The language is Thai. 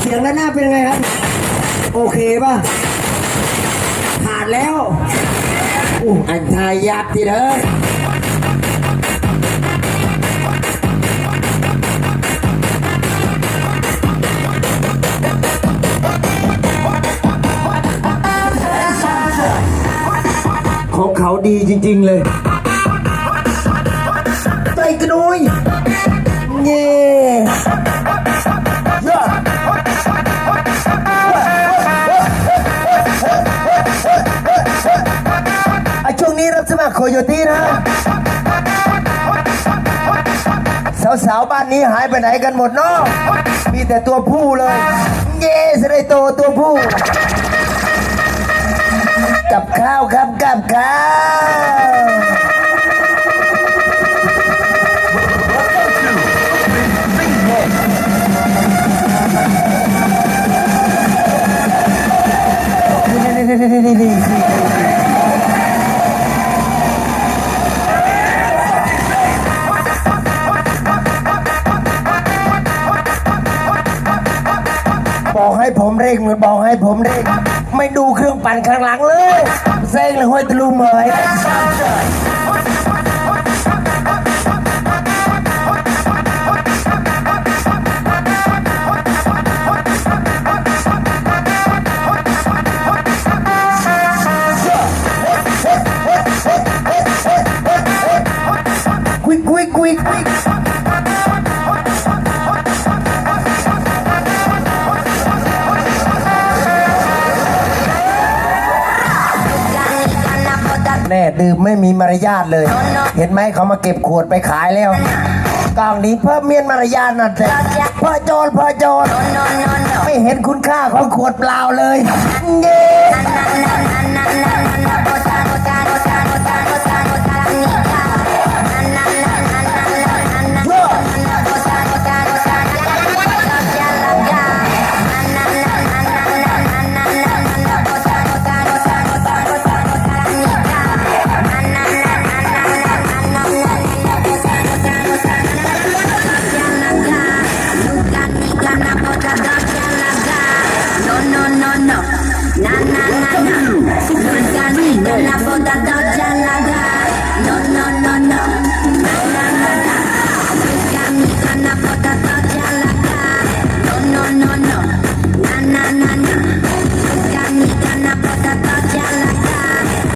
เสียงแล้วหน้าเป็นไงครับ โอเคป่ะขาดแล้วอู้อันทายยับทีเด้อของเขาดีจริง ๆ เลยใจกระนุย นี้รับสมัครโคโยตี้นะสาวๆบ้านนี้หายไปไหนกันหมดเนาะมีแต่ตัวผู้เลย เยสไลโตตัวผู้ กับข้าวครับกับข้าวนี่นี่นี่นี่นี่ บอกให้ผมเร่งมือนบอกให้ผมเร่งไม่ดูเครื่องปั่นข้างหลังเลยเซ็งเลยห้อยตะลุมเหมยควิกควิกควิกควิ แน่ดื่มไม่มีมารยาทเลย เห็นไหมเขามาเก็บขวดไปขายแล้วกล่องนี้เพิ่มเมียนมารยาทนั่นแต่พ่อโจรพ่อโจรไม่เห็นคุณค่าของขวดเปล่าเลยเย้